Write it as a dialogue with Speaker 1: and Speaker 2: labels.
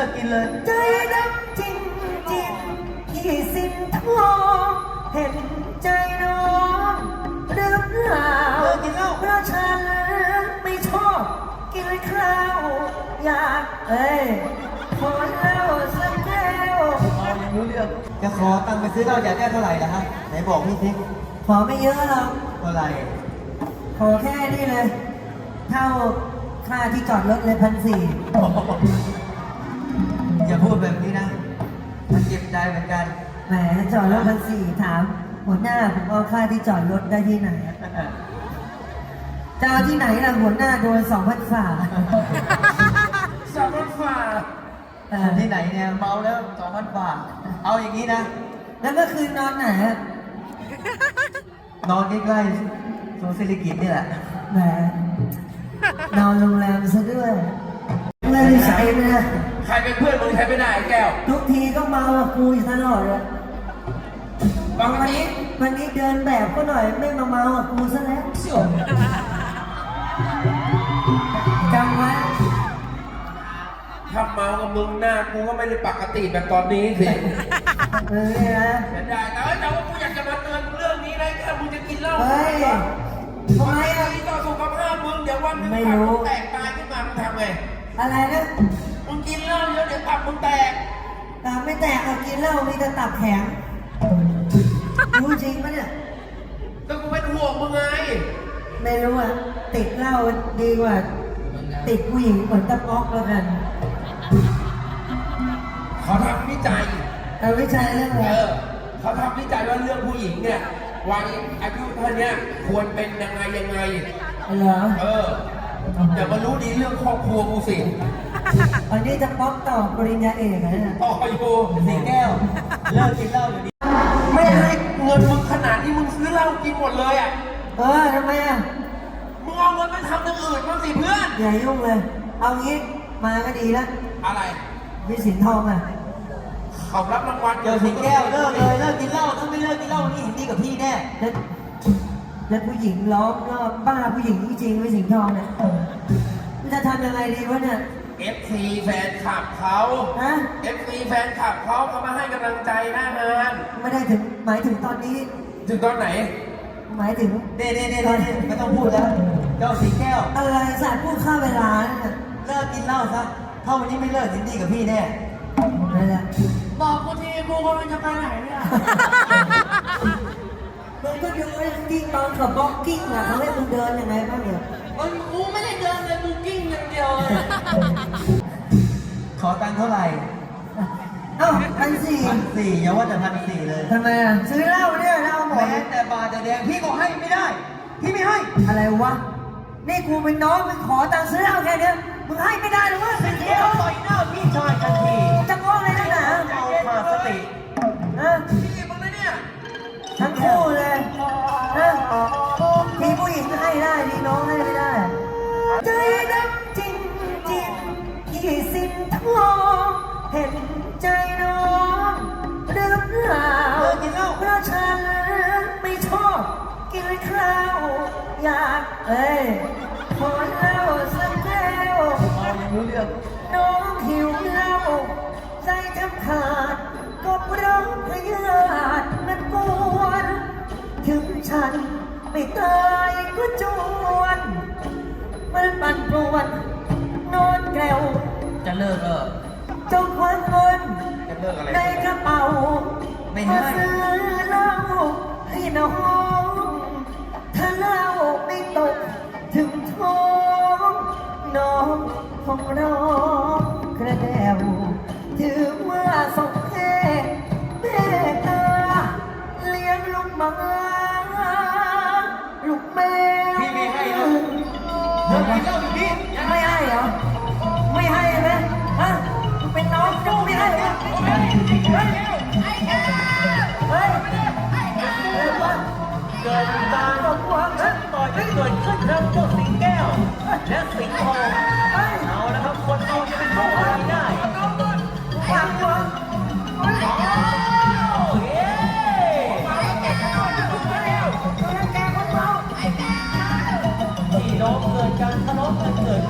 Speaker 1: ลิกกินเลย
Speaker 2: ใจดำจริงจริงที่สิ้นทองเห็นใจน้องหรือเปล่า
Speaker 1: เลิกกินเหล้า
Speaker 2: เพราะฉันไม่ชอบกินข้าวอยากเอ้ยขอเหล้าสักแก้ว
Speaker 1: เอายังรู้เรื่องจะขอตังค์ไปซื้อเหล้าอยากได้เท่าไหร่ล่ะฮะไหนบอกพี่สิ
Speaker 2: ขอไม่เยอะหรอก
Speaker 1: เท่าไหร่
Speaker 2: ขอแค่นี้เลย เท่าค่าที่จอดรถเลยพันสี่
Speaker 1: อ ย่าพูดแบบนี้นะมันเจ็บใจเหมือนกัน
Speaker 2: แหมจอดรถพันสี่ถาม หัวหน้าผมเอาค่าที่จอดรถได้ที่ไหนอะจะเอาที่ไหนล่ะหัวหน้าโดนสองพันฝ่า
Speaker 1: สองพันบาท
Speaker 2: เออ
Speaker 1: ที่ไหนเนี่ยเมาแล้วสองพันบาทเอาอย่างนี้นะ
Speaker 2: แล้วเมื่อคืนนอนไหนอะ
Speaker 1: นอนใกล้ๆโซนซิลิกิตนี่แหละ
Speaker 2: แหมนอนโรงแรมซะด้วยไม่ได้ใช้เลยนะ
Speaker 3: ใครเป็นเพื่อนมึงใช้ไม่ได้ไอ้แก้ว
Speaker 2: ทุกทีก็เมากับกูอยู่ตลอดเลย
Speaker 3: บาง
Speaker 2: วัน
Speaker 3: ที
Speaker 2: นี้วันนี้เดินแบบก็หน่อยไม่มาเมากับกูซะแล้วจำไว้
Speaker 3: ถ้าเมากับมึงหน้ากูก็ไม่ได้ปกติแบบตอนนี้สิ
Speaker 2: เออเนี่ยนะ
Speaker 3: เสียดายแต่ว่าแต่ว่ากูอยากจะมาเตือนมึงเรื่องนี้นะแก้วมึงจะกินเหล้า
Speaker 2: เฮ้ยทำไมอะ
Speaker 3: ดีต่อสุขภาพมึงเดี๋ยววันหนึง
Speaker 2: ไม่รู้
Speaker 3: ตับมึงแตกตายขึ้นมามึงทำไง
Speaker 2: อะไรนะ
Speaker 3: มึงกินเหล้าเยอะเดี๋ยวตับมึงแตก
Speaker 2: ตาไม่แตกเอากินเหล้ามีแต่ตับแข็งรู้จริงปะเนี่ย
Speaker 3: ก็กูเป็นห่วงมึงไง
Speaker 2: ไม่รู้อะติดเหล้าดีกว่า ติดผู้หญิงเหมือนตะป๊อกแล้วกัน
Speaker 3: เขาทำวิจัย
Speaker 2: เอาวิจัยเรื่องอะไร
Speaker 3: เออเขาทำวิจัยว่าเรื่องผู้หญิงเนี่ยวัยอายุเท่าเนี้ยควรเป็นยังไงยังไง
Speaker 2: เหรอ
Speaker 3: เอออย่ามารู้ดีเรื่องครอบครัวกูสิ
Speaker 2: อันนี้จะป๊อกต่อปริญญาเอกเหรอเนี่ย
Speaker 3: ต่ออยู่
Speaker 1: สีแก้ว เลิกกินเหล้าเดี๋ยวนี้
Speaker 3: ไม่ให้เงินมึงขนาดนี้มึงซื้อเหล้ากินหมดเลยอะ
Speaker 2: เออทำไมอะ
Speaker 3: มึงเอาเงินไปทำอย่างอื่นบ้างสิเพื่อน
Speaker 2: อย่ายุ่งเลย เอางี้มาก็ดีแล้ว
Speaker 3: อะไร
Speaker 2: วิสินทองอะ
Speaker 3: เขารับรางวัล
Speaker 1: เจอสีแก้วเลิกเลยเลิกกินเหล้าถ้าไม่เลิกกินเหล้านี่เห็นดีกับพี่แน่
Speaker 2: แล้วแล้วผู้หญิงล้อมรอบบ้าผู้หญิงจริงๆวิสินทองเนี่ยมันจะทำยังไงดีวะเนี่ย
Speaker 3: เอฟซีแฟนคลับเขา
Speaker 2: ฮะ
Speaker 3: เอฟซีแฟนคลับเขาเขามาให้กำลังใจหน้างาน
Speaker 2: ไม่ได้ถึงหมายถึงตอนนี้
Speaker 3: ถึงตอนไหน
Speaker 2: หมายถึง
Speaker 1: เน่เน่เน่เน่ไม่ต้องพูดแล้ว เจ้าสีแก้ว
Speaker 2: อะไรสารพูดค่าเวลาเนี่ย
Speaker 1: เลิกกินเหล้าซะ ถ้าวันนี้ไม่เลิกเห็นดีกับพี่แน่
Speaker 2: นั่นแหละ
Speaker 3: บอกกูทีกูกำลังจะไปไหนเนี่ย
Speaker 2: มึงก็ดูไอ้ที่ตอนกับบล็อกกิ้งอะเขาให้มึงเดินยังไงบ้างเนี่ย
Speaker 3: มันกูไม่ได้เดินเลย
Speaker 1: ตังค์เท่าไหร่
Speaker 2: เอ้าพันสี่
Speaker 1: พันสี่อย่าว่าแต่พันสี่เลย
Speaker 2: ทำไมอะ ซื้อเหล้าเนี่ยเหล้าหมด
Speaker 1: แม้แต่บาทแต่แดงพี่ก็ให้ไม่ได้ พี่ไม่ให้
Speaker 2: อะไรวะ นี่กูเป็นน้องมึงขอตังค์ซื้อเหล้าแค่เนี้ยมึงให้ไม่ได้หรือวะ เป็น
Speaker 1: เดี๋
Speaker 2: เที่
Speaker 1: ย
Speaker 2: ยวว
Speaker 1: ต่อยหน้าพี่ชาย กิน
Speaker 2: ข้าวอยากเอ้ยขอเหล้าสักแก้ว
Speaker 1: เอายังรู้เรื่อง
Speaker 2: น้องหิวเหล้าใจแทบขาดก็เพราะพยาธินั้นกวนถึงฉันไม่ตายก็จวนมันปั่นป่วนนอนแกว
Speaker 1: จะเลิกเลิก
Speaker 2: จงควักเงิน
Speaker 3: จะเลิกอะไร
Speaker 2: ในกระเป๋า
Speaker 1: ไม่ให้
Speaker 2: มาซื้อเหล้าให้น้อง น้องของร้องกระเดวถือว่าสมเพศเมตตาเลี้ยงลูกหมาลูกแมว
Speaker 1: พี่ไม่ให้หรอกเลิกกินเหล้าเดี๋ยวนี้